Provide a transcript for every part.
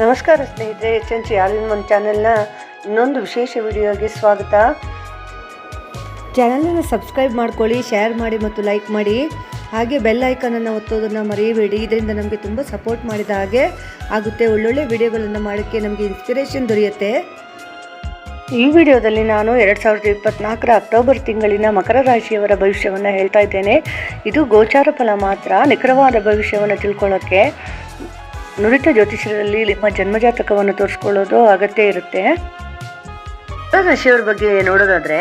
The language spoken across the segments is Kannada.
ನಮಸ್ಕಾರ ಸ್ನೇಹಿತರೆ, H N C all in one ಚಾನೆಲ್ನ ಇನ್ನೊಂದು ವಿಶೇಷ ವಿಡಿಯೋಗೆ ಸ್ವಾಗತ. ಚಾನಲನ್ನು ಸಬ್ಸ್ಕ್ರೈಬ್ ಮಾಡ್ಕೊಳ್ಳಿ, ಶೇರ್ ಮಾಡಿ ಮತ್ತು ಲೈಕ್ ಮಾಡಿ. ಹಾಗೆ ಬೆಲ್ ಐಕನನ್ನು ಒತ್ತೋದನ್ನು ಮರೆಯಬೇಡಿ ಇದರಿಂದ ನಮಗೆ ತುಂಬ ಸಪೋರ್ಟ್ ಮಾಡಿದ ಹಾಗೆ ಆಗುತ್ತೆ. ಒಳ್ಳೊಳ್ಳೆ ವಿಡಿಯೋಗಳನ್ನು ಮಾಡೋಕ್ಕೆ ನಮಗೆ ಇನ್ಸ್ಪಿರೇಷನ್ ದೊರೆಯುತ್ತೆ. ಈ ವಿಡಿಯೋದಲ್ಲಿ ನಾನು ಎರಡು ಸಾವಿರದ ಇಪ್ಪತ್ನಾಲ್ಕರ ಅಕ್ಟೋಬರ್ ತಿಂಗಳಿನ ಮಕರ ರಾಶಿಯವರ ಭವಿಷ್ಯವನ್ನು ಹೇಳ್ತಾ ಇದ್ದೇನೆ. ಇದು ಗೋಚಾರ ಫಲ ಮಾತ್ರ, ನಿಖರವಾದ ಭವಿಷ್ಯವನ್ನು ತಿಳ್ಕೊಳ್ಳೋಕ್ಕೆ. ನುರಿತ ಜ್ಯೋತಿಷ್ಯರಲ್ಲಿ ನಿಮ್ಮ ಜನ್ಮಜಾತಕವನ್ನು ತೋರಿಸ್ಕೊಳ್ಳೋದು ಅಗತ್ಯ ಇರುತ್ತೆ. ರಾಶಿಯವ್ರ ಬಗ್ಗೆ ನೋಡೋದಾದ್ರೆ,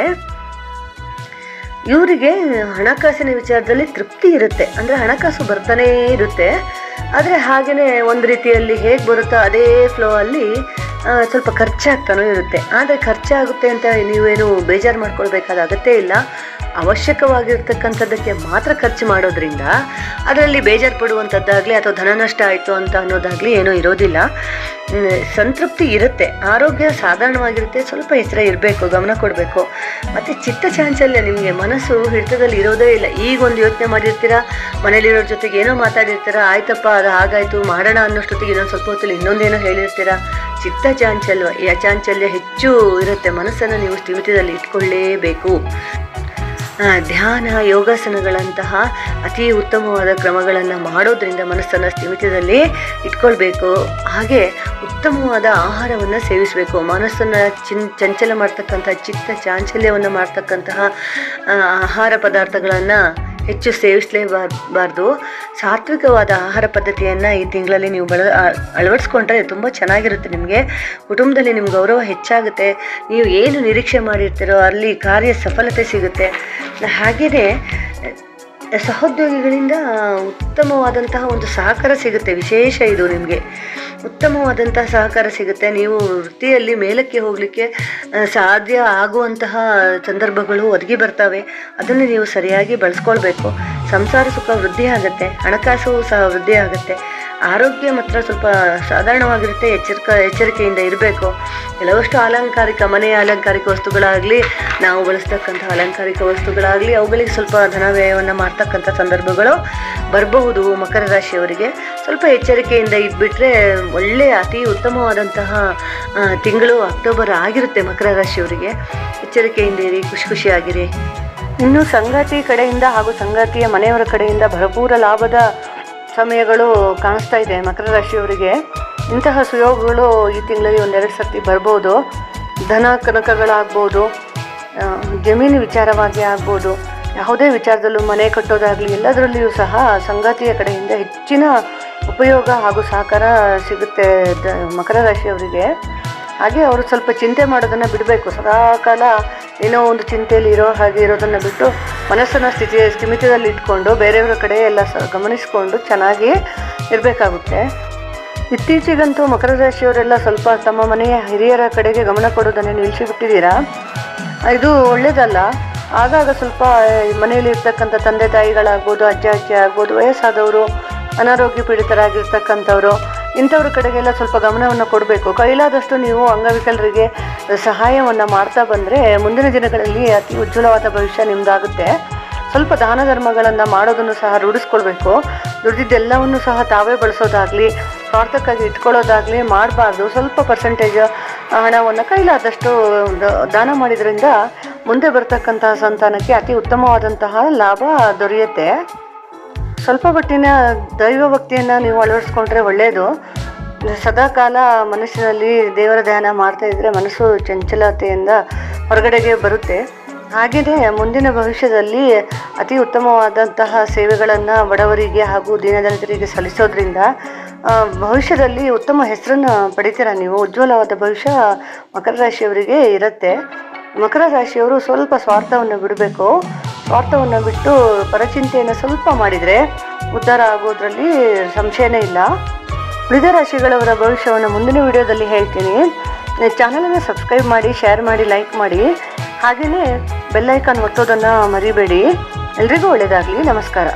ಇವರಿಗೆ ಹಣಕಾಸಿನ ವಿಚಾರದಲ್ಲಿ ತೃಪ್ತಿ ಇರುತ್ತೆ. ಅಂದರೆ ಹಣಕಾಸು ಬರ್ತಾನೇ ಇರುತ್ತೆ. ಆದರೆ ಹಾಗೆಯೇ ಒಂದು ರೀತಿಯಲ್ಲಿ ಹೇಗೆ ಬರುತ್ತೋ ಅದೇ ಫ್ಲೋ ಅಲ್ಲಿ ಸ್ವಲ್ಪ ಖರ್ಚಾಗ್ತಾನೂ ಇರುತ್ತೆ. ಆದರೆ ಖರ್ಚಾಗುತ್ತೆ ಅಂತ ನೀವೇನು ಬೇಜಾರು ಮಾಡ್ಕೊಳ್ಬೇಕಾದ ಅಗತ್ಯ ಇಲ್ಲ. ಅವಶ್ಯಕವಾಗಿರ್ತಕ್ಕಂಥದ್ದಕ್ಕೆ ಮಾತ್ರ ಖರ್ಚು ಮಾಡೋದ್ರಿಂದ ಅದರಲ್ಲಿ ಬೇಜಾರು ಪಡುವಂಥದ್ದಾಗಲಿ ಅಥವಾ ಧನ ನಷ್ಟ ಆಯಿತು ಅಂತ ಅನ್ನೋದಾಗಲಿ ಏನೂ ಇರೋದಿಲ್ಲ. ಸಂತೃಪ್ತಿ ಇರುತ್ತೆ. ಆರೋಗ್ಯ ಸಾಧಾರಣವಾಗಿರುತ್ತೆ. ಸ್ವಲ್ಪ ಎಚ್ಚರ ಇರಬೇಕು, ಗಮನ ಕೊಡಬೇಕು. ಮತ್ತು ಚಿತ್ತ ಚಾಂಚಲ್ಯ ನಿಮಗೆ ಮನಸ್ಸು ಹಿಡಿತದಲ್ಲಿ ಇರೋದೇ ಇಲ್ಲ. ಈಗ ಒಂದು ಯೋಚನೆ ಮಾಡಿರ್ತೀರಾ? ಮನೇಲಿರೋರ ಜೊತೆಗೆ ಏನೋ ಮಾತಾಡಿರ್ತೀರಾ? ಆಯ್ತಪ್ಪ, ಅದು ಹಾಗಾಯಿತು, ಮಾಡೋಣ ಅನ್ನೋಷ್ಟೊತ್ತಿಗೆ ಇನ್ನೊಂದು ಸ್ವಲ್ಪ ಹೊತ್ತಲ್ಲಿ ಇನ್ನೊಂದೇನೋ ಹೇಳಿರ್ತೀರ? ಚಿತ್ತ ಚಾಂಚಲ್ಯ ಈ ಚಾಂಚಲ್ಯ ಹೆಚ್ಚು ಇರುತ್ತೆ. ಮನಸ್ಸನ್ನು ನೀವು ಸ್ಥಿಮಿತದಲ್ಲಿ ಇಟ್ಕೊಳ್ಳೇಬೇಕು. ಧ್ಯಾನ, ಯೋಗಾಸನಗಳಂತಹ ಅತಿ ಉತ್ತಮವಾದ ಕ್ರಮಗಳನ್ನು ಮಾಡೋದ್ರಿಂದ ಮನಸ್ಸನ್ನು ಸ್ಥಿಮಿತದಲ್ಲಿ ಇಟ್ಕೊಳ್ಬೇಕು. ಹಾಗೆ ಉತ್ತಮವಾದ ಆಹಾರವನ್ನು ಸೇವಿಸಬೇಕು. ಮನಸ್ಸನ್ನು ಚಿನ್, ಚಂಚಲ ಮಾಡ್ತಕ್ಕಂಥ, ಚಿತ್ತ ಚಾಂಚಲ್ಯವನ್ನು ಮಾಡ್ತಕ್ಕಂತಹ ಆಹಾರ ಪದಾರ್ಥಗಳನ್ನು ಹೆಚ್ಚು ಸೇವಿಸಲೇಬಾರ್ದು. ಸಾತ್ವಿಕವಾದ ಆಹಾರ ಪದ್ಧತಿಯನ್ನು ಈ ತಿಂಗಳಲ್ಲಿ ನೀವು ಬಳ ಅಳವಡಿಸ್ಕೊಂಡ್ರೆ ತುಂಬ ಚೆನ್ನಾಗಿರುತ್ತೆ ನಿಮಗೆ. ಕುಟುಂಬದಲ್ಲಿ ನಿಮ್ಮ ಗೌರವ ಹೆಚ್ಚಾಗುತ್ತೆ. ನೀವು ಏನು ನಿರೀಕ್ಷೆ ಮಾಡಿರ್ತೀರೋ ಅಲ್ಲಿ ಕಾರ್ಯ ಸಫಲತೆ ಸಿಗುತ್ತೆ. ಹಾಗೆಯೇ, ಸಹೋದ್ಯೋಗಿಗಳಿಂದ ಉತ್ತಮವಾದಂತಹ ಒಂದು ಸಹಕಾರ ಸಿಗುತ್ತೆ. ವಿಶೇಷ ಇದು ನಿಮಗೆ. ಉತ್ತಮವಾದಂತಹ ಸಹಕಾರ ಸಿಗುತ್ತೆ. ನೀವು ವೃತ್ತಿಯಲ್ಲಿ ಮೇಲಕ್ಕೆ ಹೋಗಲಿಕ್ಕೆ ಸಾಧ್ಯ ಆಗುವಂತಹ ಸಂದರ್ಭಗಳು ಒದಗಿ ಬರ್ತವೆ. ಅದನ್ನು ನೀವು ಸರಿಯಾಗಿ ಬಳಸ್ಕೊಳ್ಬೇಕು. ಸಂಸಾರ ಸುಖ ವೃದ್ಧಿ ಆಗುತ್ತೆ. ಹಣಕಾಸು ಸಹ ವೃದ್ಧಿ ಆಗುತ್ತೆ. ಆರೋಗ್ಯ ಮಾತ್ರ ಸ್ವಲ್ಪ ಸಾಧಾರಣವಾಗಿರುತ್ತೆ, ಎಚ್ಚರಿಕ, ಎಚ್ಚರಿಕೆಯಿಂದ ಇರಬೇಕು. ಕೆಲವಷ್ಟು ಅಲಂಕಾರಿಕ ಮನೆಯ ಅಲಂಕಾರಿಕ ವಸ್ತುಗಳಾಗಲಿ, ನಾವು ಬಳಸ್ತಕ್ಕಂಥ ಅಲಂಕಾರಿಕ ವಸ್ತುಗಳಾಗಲಿ, ಅವುಗಳಿಗೆ ಸ್ವಲ್ಪ ಧನ ವ್ಯಯವನ್ನು ಮಾಡ್ತಕ್ಕಂಥ ಸಂದರ್ಭಗಳು ಬರಬಹುದು ಮಕರ ರಾಶಿಯವರಿಗೆ. ಸ್ವಲ್ಪ ಎಚ್ಚರಿಕೆಯಿಂದ ಇದ್ಬಿಟ್ರೆ ಒಳ್ಳೆಯ ಅತಿ ಉತ್ತಮವಾದಂತಹ ತಿಂಗಳು ಅಕ್ಟೋಬರ್ ಆಗಿರುತ್ತೆ ಮಕರ ರಾಶಿಯವರಿಗೆ. ಎಚ್ಚರಿಕೆಯಿಂದ ಇರಿ, ಖುಷಿ ಖುಷಿಯಾಗಿರಿ. ಇನ್ನು ಸಂಗಾತಿ ಕಡೆಯಿಂದ ಹಾಗೂ ಸಂಗಾತಿಯ ಮನೆಯವರ ಕಡೆಯಿಂದ ಭರಪೂರ ಲಾಭದ ಸಮಯಗಳು ಕಾಣಿಸ್ತಾ ಇದೆ ಮಕರ ರಾಶಿಯವರಿಗೆ. ಇಂತಹ ಸುಯೋಗಗಳು ಈ ತಿಂಗಳಲ್ಲಿ ಒಂದೆರಡು ಸರ್ತಿ ಬರ್ಬೋದು. ಧನ ಕನಕಗಳಾಗ್ಬೋದು. ಜಮೀನು ವಿಚಾರವಾಗಿ ಆಗ್ಬೋದು. ಯಾವುದೇ ವಿಚಾರದಲ್ಲೂ ಮನೆ ಕಟ್ಟೋದಾಗಲಿ ಎಲ್ಲದರಲ್ಲಿಯೂ ಸಹ ಸಂಗಾತಿಯ ಕಡೆಯಿಂದ ಹೆಚ್ಚಿನ ಉಪಯೋಗ ಹಾಗೂ ಸಹಕಾರ ಸಿಗುತ್ತೆ ಮಕರ ರಾಶಿಯವರಿಗೆ. ಹಾಗೆ ಅವರು ಸ್ವಲ್ಪ ಚಿಂತೆ ಮಾಡೋದನ್ನು ಬಿಡಬೇಕು. ಸದಾಕಾಲ ಏನೋ ಒಂದು ಚಿಂತೆಯಲ್ಲಿ ಇರೋ ಹಾಗೆ ಇರೋದನ್ನು ಬಿಟ್ಟು ಮನಸ್ಸನ್ನು ಸ್ಥಿತಿ, ಸ್ಥಿಮಿತದಲ್ಲಿ ಇಟ್ಕೊಂಡು ಬೇರೆಯವರ ಕಡೆ ಎಲ್ಲ ಸ ಗಮನಿಸಿಕೊಂಡು ಚೆನ್ನಾಗಿ ಇರಬೇಕಾಗುತ್ತೆ. ಇತ್ತೀಚೆಗಂತೂ ಮಕರ ರಾಶಿಯವರೆಲ್ಲ ಸ್ವಲ್ಪ ತಮ್ಮ ಮನೆಯ ಹಿರಿಯರ ಕಡೆಗೆ ಗಮನ ಕೊಡೋದನ್ನು ನಿಲ್ಲಿಸಿಬಿಟ್ಟಿದ್ದೀರಾ? ಇದು ಒಳ್ಳೆಯದಲ್ಲ ಆಗಾಗ ಸ್ವಲ್ಪ ಮನೆಯಲ್ಲಿ ಇರ್ತಕ್ಕಂಥ ತಂದೆ ತಾಯಿಗಳಾಗ್ಬೋದು, ಅಜ್ಜ ಅಜ್ಜಿ ಆಗ್ಬೋದು ವಯಸ್ಸಾದವರು, ಅನಾರೋಗ್ಯ ಪೀಡಿತರಾಗಿರ್ತಕ್ಕಂಥವ್ರು ಇಂಥವ್ರ ಕಡೆಗೆಲ್ಲ ಸ್ವಲ್ಪ ಗಮನವನ್ನು ಕೊಡಬೇಕು. ಕೈಲಾದಷ್ಟು ನೀವು ಅಂಗವಿಕಲರಿಗೆ ಸಹಾಯವನ್ನು ಮಾಡ್ತಾ ಬಂದರೆ ಮುಂದಿನ ದಿನಗಳಲ್ಲಿ ಅತಿ ಉಜ್ವಲವಾದ ಭವಿಷ್ಯ ನಿಮ್ಮದಾಗುತ್ತೆ ಸ್ವಲ್ಪ ದಾನ ಧರ್ಮಗಳನ್ನು ಮಾಡೋದನ್ನು ಸಹ ರೂಢಿಸ್ಕೊಳ್ಬೇಕು. ದುಡ್ದಿದ್ದೆಲ್ಲವನ್ನು ಸಹ ತಾವೇ ಬಳಸೋದಾಗಲಿ, ಸ್ವಾರ್ಥಕ್ಕಾಗಿ ಇಟ್ಕೊಳ್ಳೋದಾಗಲಿ ಮಾಡಬಾರ್ದು. ಸ್ವಲ್ಪ ಪರ್ಸೆಂಟೇಜ್ ಹಣವನ್ನು ಕೈಲಾದಷ್ಟು ದಾನ ಮಾಡಿದ್ರಿಂದ ಮುಂದೆ ಬರ್ತಕ್ಕಂತಹ ಸಂತಾನಕ್ಕೆ ಅತಿ ಉತ್ತಮವಾದಂತಹ ಲಾಭ ದೊರೆಯುತ್ತೆ. ಸ್ವಲ್ಪ ಮಟ್ಟಿನ ದೈವ ಭಕ್ತಿಯನ್ನು ನೀವು ಅಳವಡಿಸ್ಕೊಂಡ್ರೆ ಒಳ್ಳೆಯದು ಸದಾಕಾಲ ಮನಸ್ಸಿನಲ್ಲಿ ದೇವರ ಧ್ಯಾನ ಮಾಡ್ತಾ ಇದ್ದರೆ ಮನಸ್ಸು ಚಂಚಲತೆಯಿಂದ ಹೊರಗಡೆಗೆ ಬರುತ್ತೆ. ಹಾಗೆಯೇ ಮುಂದಿನ ಭವಿಷ್ಯದಲ್ಲಿ ಅತಿ ಉತ್ತಮವಾದಂತಹ ಸೇವೆಗಳನ್ನು ಬಡವರಿಗೆ ಹಾಗೂ ದೀನದಲಿತರಿಗೆ ಸಲ್ಲಿಸೋದ್ರಿಂದ ಭವಿಷ್ಯದಲ್ಲಿ ಉತ್ತಮ ಹೆಸರನ್ನು ಪಡಿತೀರ ನೀವು? ಉಜ್ವಲವಾದ ಭವಿಷ್ಯ ಮಕರ ರಾಶಿಯವರಿಗೆ ಇರುತ್ತೆ. ಮಕರ ರಾಶಿಯವರು ಸ್ವಲ್ಪ ಸ್ವಾರ್ಥವನ್ನು ಬಿಡಬೇಕು. ಸ್ವಾರ್ಥವನ್ನು ಬಿಟ್ಟು ಪರಚಿಂತೆಯನ್ನು ಸ್ವಲ್ಪ ಮಾಡಿದರೆ ಉದ್ಧಾರ ಆಗೋದ್ರಲ್ಲಿ ಸಂಶಯನೇ ಇಲ್ಲ. ಉಳಿದ ರಾಶಿಗಳವರ ಭವಿಷ್ಯವನ್ನು ಮುಂದಿನ ವಿಡಿಯೋದಲ್ಲಿ ಹೇಳ್ತೀನಿ. ಚಾನಲನ್ನು ಸಬ್ಸ್ಕ್ರೈಬ್ ಮಾಡಿ, ಶೇರ್ ಮಾಡಿ, ಲೈಕ್ ಮಾಡಿ. ಹಾಗೆಯೇ ಬೆಲ್ಲೈಕಾನ್ ಒತ್ತೋದನ್ನು ಮರಿಬೇಡಿ. ಎಲ್ರಿಗೂ ಒಳ್ಳೆಯದಾಗಲಿ ನಮಸ್ಕಾರ.